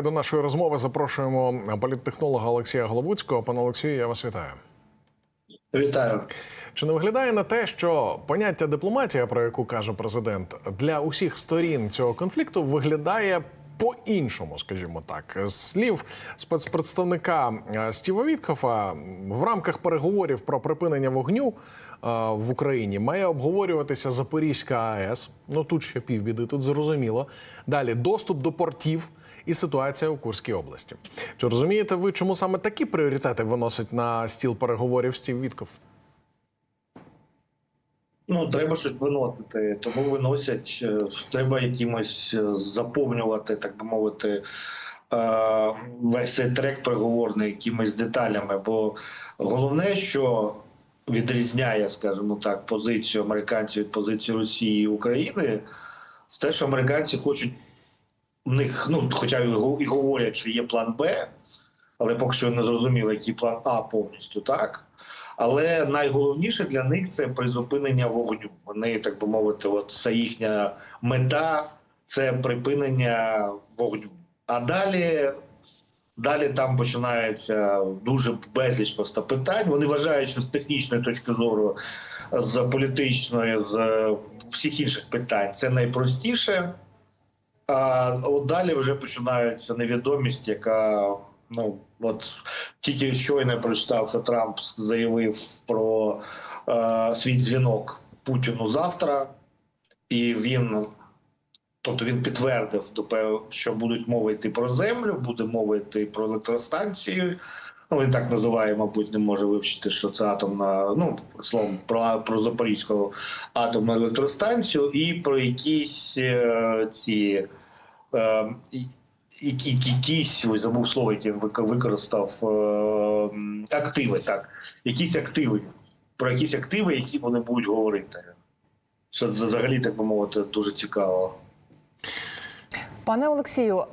До нашої розмови запрошуємо політтехнолога Олексія Головуцького. Пане Олексію, я вас вітаю. Вітаю. Чи не виглядає на те, що поняття дипломатія, про яку каже президент, для усіх сторін цього конфлікту виглядає по-іншому, скажімо так, з слів спецпредставника е, Стіва Віткофа в рамках переговорів про припинення вогню е, в Україні має обговорюватися Запорізька АЕС. Ну тут ще півбіди, тут зрозуміло. Далі доступ до портів. І ситуація у Курській області. Чи розумієте ви, чому саме такі пріоритети виносить на стіл переговорів Стів Вітков? Ну, треба щось виносити, тому виносять. е, Треба якимось е, заповнювати, так би мовити, е, весь цей трек переговорний якимись деталями. Бо головне, що відрізняє, скажімо так, позицію американців від позиції Росії і України, це те, що американці хочуть в них, ну, хоча і говорять, що є план Б, але поки що не зрозуміло, який план А повністю так. Але найголовніше для них це призупинення вогню. Вони, так би мовити, от це їхня мета це припинення вогню. А далі, далі там починається дуже безліч просто питань. Вони вважають, що з технічної точки зору, з політичної, з всіх інших питань це найпростіше. А от далі вже починається невідомість, яка ну от тільки щойно прочитав, що Трамп заявив про е, свій дзвінок Путіну завтра, і він, тобто він підтвердив, що будуть мови йти про землю, буде мова йти про електростанцію. Ну, він так називає, мабуть, не може вивчити, що це атомна, ну словом, про, про Запорізьку атомну електростанцію і про якісь е, ці. Е, якісь ой, забув слово, яке використав е, активи, так. Якісь активи. Про якісь активи, які вони будуть говорити. Це взагалі, так би мовити, дуже цікаво. Пане Олексію,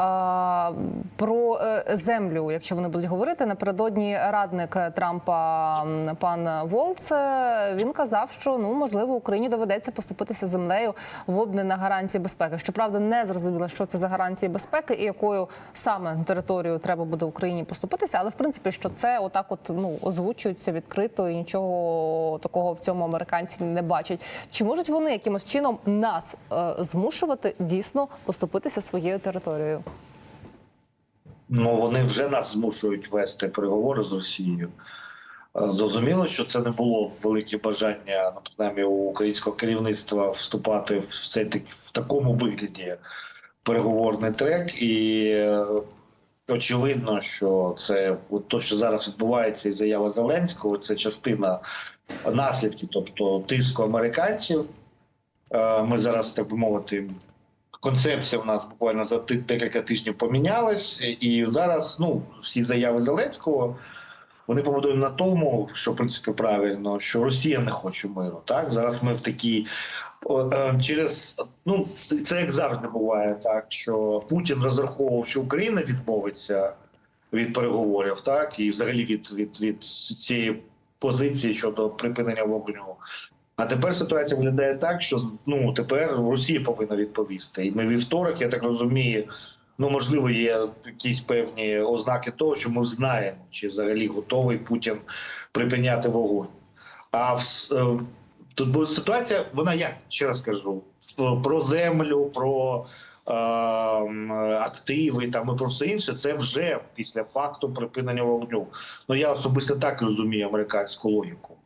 про е, землю, якщо вони будуть говорити, напередодні радник Трампа пан Волц, е, він казав, що ну можливо Україні доведеться поступитися землею в обмін на гарантії безпеки. Щоправда, не зрозуміло, що це за гарантії безпеки і якою саме територією треба буде Україні поступитися, але в принципі, що це отак, от ну озвучується відкрито, і нічого такого в цьому американці не бачать. Чи можуть вони якимось чином нас е, змушувати дійсно поступитися своєю територією? Ну, вони вже нас змушують вести переговори з Росією. Е, Зрозуміло, що це не було велике бажання, ну, принаймні, у українського керівництва вступати в все таки в такому вигляді переговорний трек, і е, очевидно, що це от то, що зараз відбувається, і заява Зеленського, це частина наслідків, тобто тиску американців. Е, Ми зараз, так би мовити, концепція в нас буквально за декілька тижнів помінялась, і зараз ну всі заяви Зеленського вони побудовані на тому, що в принципі правильно, що Росія не хоче миру. Так зараз ми в такій е, через ну це як завжди буває, так що Путін розраховував, що Україна відмовиться від переговорів, так і взагалі від, від, від цієї позиції щодо припинення вогню. А тепер ситуація виглядає так, що ну тепер Росія повинна відповісти. І ми вівторок, я так розумію, ну можливо, є якісь певні ознаки того, що ми знаємо, чи взагалі готовий Путін припиняти вогонь. А в, е, тут буде ситуація, вона як ще раз кажу, про землю, про е, активи там і про все інше. Це вже після факту припинення вогню. Ну я особисто так розумію американську логіку.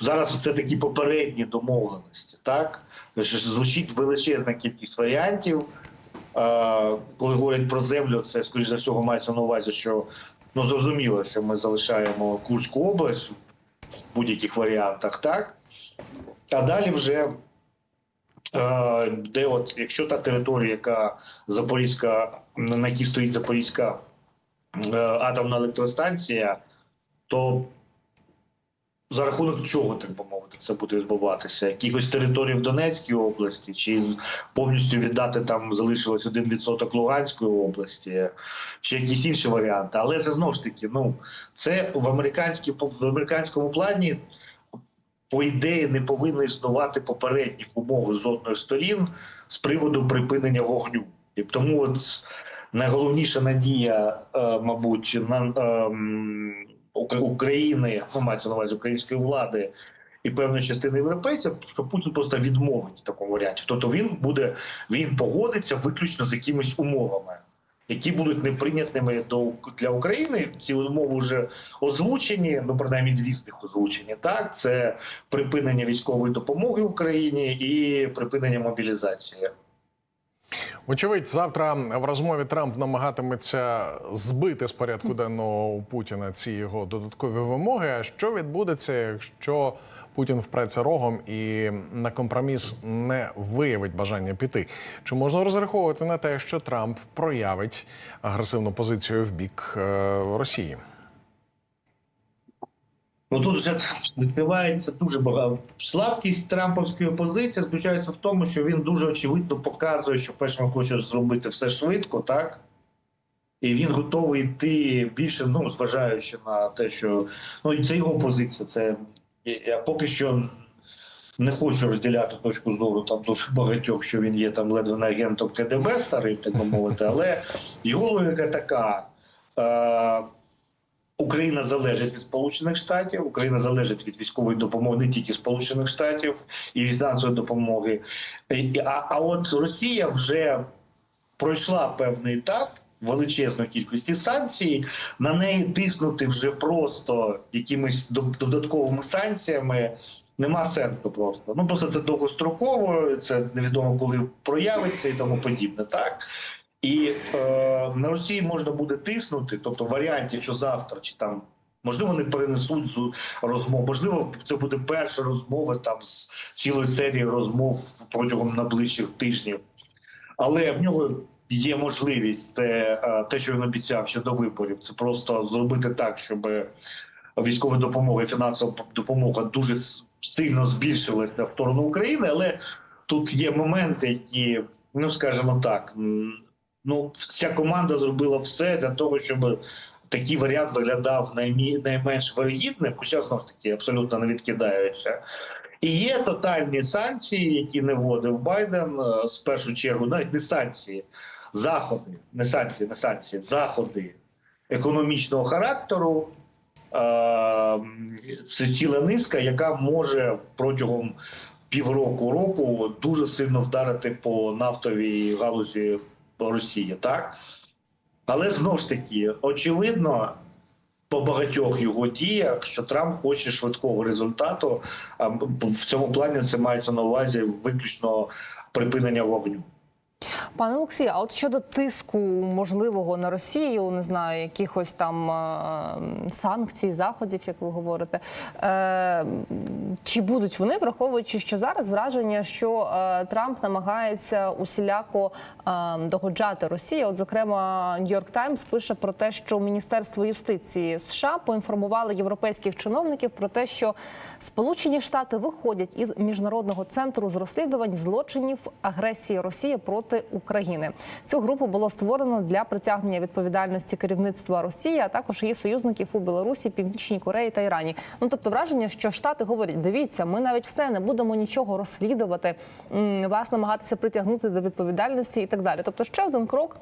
Зараз це такі попередні домовленості, так звучить величезна кількість варіантів. Е, коли говорять про землю, це скоріш за всього мається на увазі, що ну зрозуміло, що ми залишаємо Курську область в будь-яких варіантах, так а далі вже е, де, от якщо та територія, яка Запорізька, на якій стоїть Запорізька е, атомна електростанція, то за рахунок чого, так би мовити, це буде відбуватися? Якихось територій в Донецькій області, чи повністю віддати там залишилось 1% Луганської області, чи якісь інші варіанти. Але це знову ж таки, ну це в в американському плані. По ідеї не повинно існувати попередніх умов з жодної сторін з приводу припинення вогню. І тому от найголовніша надія, е, мабуть, на ем, України, ну мається на увазі української влади і певної частини європейців, що Путін просто відмовить в такому варіанті. Тобто він буде він погодиться виключно з якимись умовами. Які будуть неприйнятними до для України, ці умови вже озвучені, ну принаймні дві з них озвучені. Так, це припинення військової допомоги Україні і припинення мобілізації. Вочевидь, завтра в розмові Трамп намагатиметься збити з порядку денного у Путіна ці його додаткові вимоги. А що відбудеться, якщо Путін впреться рогом і на компроміс не виявить бажання піти? Чи можна розраховувати на те, що Трамп проявить агресивну позицію в бік е, Росії? Ну тут вже відкривається дуже багато. Слабкість трамповської опозиції заключається в тому, що він дуже очевидно показує, що перше хоче зробити все швидко, так? І він готовий йти більше, ну зважаючи на те, що ну це його позиція. Це я поки що не хочу розділяти точку зору там дуже багатьох, що він є там ледве не агентом КДБ старим, так би мовити, але його логіка така. Е, Україна залежить від Сполучених Штатів, Україна залежить від військової допомоги не тільки Сполучених Штатів і фінансової допомоги. А, а от Росія вже пройшла певний етап величезної кількості санкцій. На неї тиснути вже просто якимись до- додатковими санкціями. Нема сенсу просто. Ну просто це довгостроково, це невідомо коли проявиться і тому подібне. Так і е, на Росії можна буде тиснути, тобто в варіанті, що завтра чи там. Можливо, вони перенесуть з розмов. Можливо, це буде перша розмова там з цілої серії розмов протягом найближчих тижнів. Але в нього є можливість це е, те, що він обіцяв ще до виборів. Це просто зробити так, щоб військова допомога і фінансова допомога дуже сильно збільшилася в сторону України. Але тут є моменти, які, ну скажімо так, ну вся команда зробила все для того, щоб такий варіант виглядав наймі, найменш вигідним, хоча знову ж таки абсолютно не відкидаються. І є тотальні санкції, які не вводив Байден е, з першу чергу, навіть не санкції, заходи, не санкції, не санкції, заходи економічного характеру. Е, Це ціла низка, яка може протягом півроку року дуже сильно вдарити по нафтовій галузі Росії, так? Але знову ж таки, очевидно, по багатьох його діях, що Трамп хоче швидкого результату. В цьому плані це мається на увазі виключно припинення вогню. Пане Олексію, а от щодо тиску можливого на Росію, не знаю, якихось там е, санкцій, заходів, як ви говорите, е, чи будуть вони, враховуючи, що зараз враження, що е, Трамп намагається усіляко догоджати Росії? От, зокрема, Нью-Йорк Таймс пише про те, що Міністерство юстиції США поінформувало європейських чиновників про те, що Сполучені Штати виходять із міжнародного центру з розслідувань злочинів агресії Росії проти України. Цю групу було створено для притягнення відповідальності керівництва Росії, а також її союзників у Білорусі, Північній Кореї та Ірані. Ну тобто враження, що Штати говорять: дивіться, ми навіть все не будемо нічого розслідувати, вас намагатися притягнути до відповідальності і так далі. Тобто, ще один крок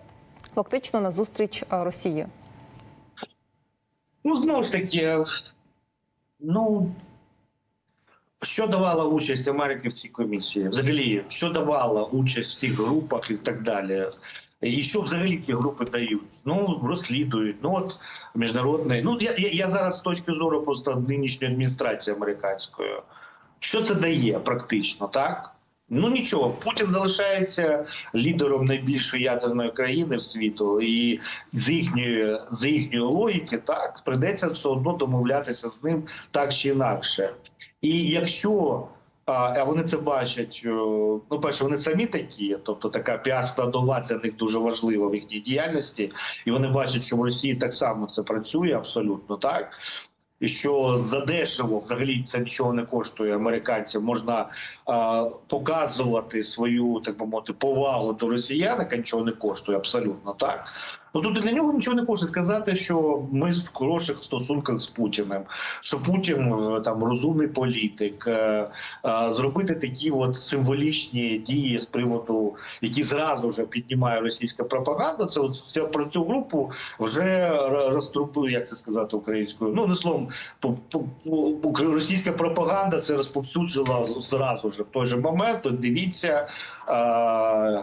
фактично на зустріч е, Росії. Ну, знову ж таки, ну що давала участь Америки в цій комісії? Взагалі, що давала участь в цих групах і так далі? І що взагалі ці групи дають? Ну розслідують. Ну от міжнародний. Ну я, я, зараз з точки зору просто нинішньої адміністрації американської. Що це дає практично, так? Ну нічого, Путін залишається лідером найбільшої ядерної країни в світу, і з їхньої з їхньої логіки, так прийдеться все одно домовлятися з ним так чи інакше. І якщо а, вони це бачать, ну перше, вони самі такі, тобто така піар-складова для них дуже важлива в їхній діяльності, і вони бачать, що в Росії так само це працює абсолютно так. І що задешево взагалі це нічого не коштує американцям. Можна а, показувати свою так би мовити повагу до росіян, яка нічого не коштує абсолютно так. Ну тут для нього нічого не може сказати, що ми в хороших стосунках з Путіним, що Путін е, там розумний політик, е, е, зробити такі от символічні дії з приводу, які зразу вже піднімає російська пропаганда. Це от вся про цю групу вже р- як це сказати українською. Ну не словом, російська пропаганда це розповсюджила зразу ж в той же момент. От дивіться,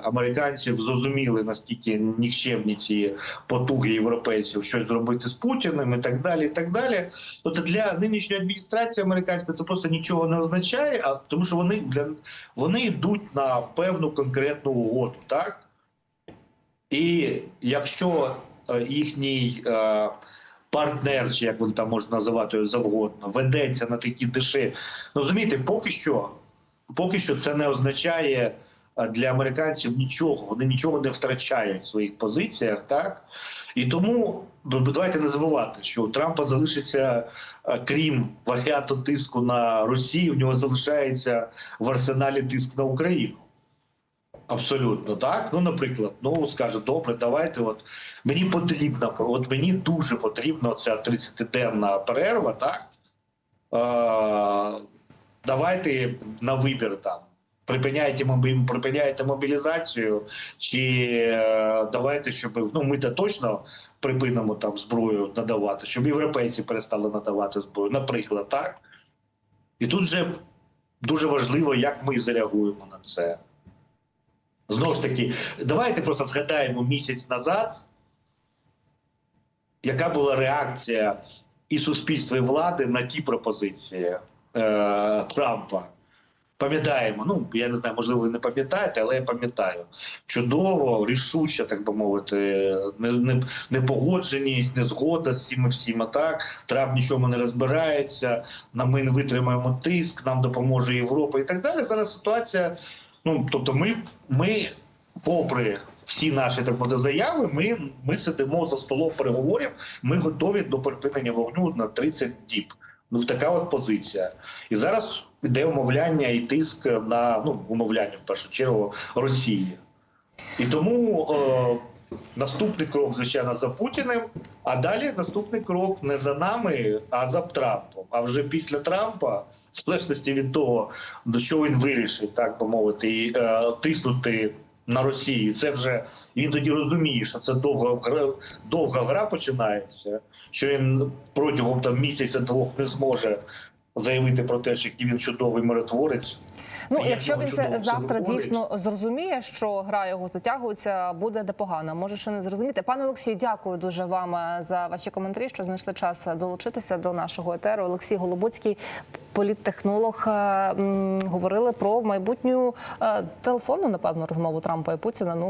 американців зрозуміли наскільки нікчемні ці потуги європейців щось зробити з Путіним і так далі. і так далі. Тобто для нинішньої адміністрації американської це просто нічого не означає, а тому що вони для вони йдуть на певну конкретну угоду, так? І якщо е, їхній е, партнер, чи як він там можна називати завгодно, ведеться на такі дешеві, ну розумієте, поки що, поки що це не означає для американців нічого. Вони нічого не втрачають в своїх позиціях, так і тому б- давайте не забувати, що у Трампа залишиться, крім варіанту тиску на Росію, в нього залишається в арсеналі тиск на Україну. Абсолютно так. Ну, наприклад, ну скаже, добре, давайте. От мені потрібна, от мені дуже потрібна ця 30-денна перерва, так? Е, давайте на вибір там. Припиняйте, припиняйте мобілізацію, чи е, давайте, щоб ну ми то точно припинимо там зброю надавати, щоб європейці перестали надавати зброю, наприклад, так? І тут же дуже важливо, як ми зареагуємо на це. Знову ж таки, давайте просто згадаємо місяць назад, яка була реакція і суспільства, і влади на ті пропозиції е, Трампа. Пам'ятаємо, ну я не знаю, можливо, ви не пам'ятаєте, але я пам'ятаю. Чудово, рішуча, так би мовити, не, не, непогодженість, незгода з цими всіма. Так Трамп нічому не розбирається. на ми не витримаємо тиск, нам допоможе Європа і так далі. Зараз ситуація. Ну тобто, ми, ми попри всі наші так мовити, заяви, ми, ми сидимо за столом переговорів. Ми готові до припинення вогню на 30 діб. Ну, в така от позиція. І зараз йде умовляння і тиск на ну умовляння в першу чергу Росії. І тому е, наступний крок, звичайно, за Путіним. А далі наступний крок не за нами, а за Трампом. А вже після Трампа, в залежності від того, до що він вирішить, так би мовити, і, е, тиснути на Росію. Це вже він тоді розуміє, що це довга гра, довга гра починається, що він протягом там місяця-двох не зможе заявити про те, що він чудовий миротворець. Ну, І якщо він це завтра дійсно зрозуміє, що гра його затягується, буде непогано. Може ще не зрозуміти. Пане Олексію, дякую дуже вам е, за ваші коментарі, що знайшли час долучитися до нашого етеру. Олексій Голобуцький, політтехнолог, е, говорили про майбутню е, телефонну, напевно, розмову Трампа і Путіна. Ну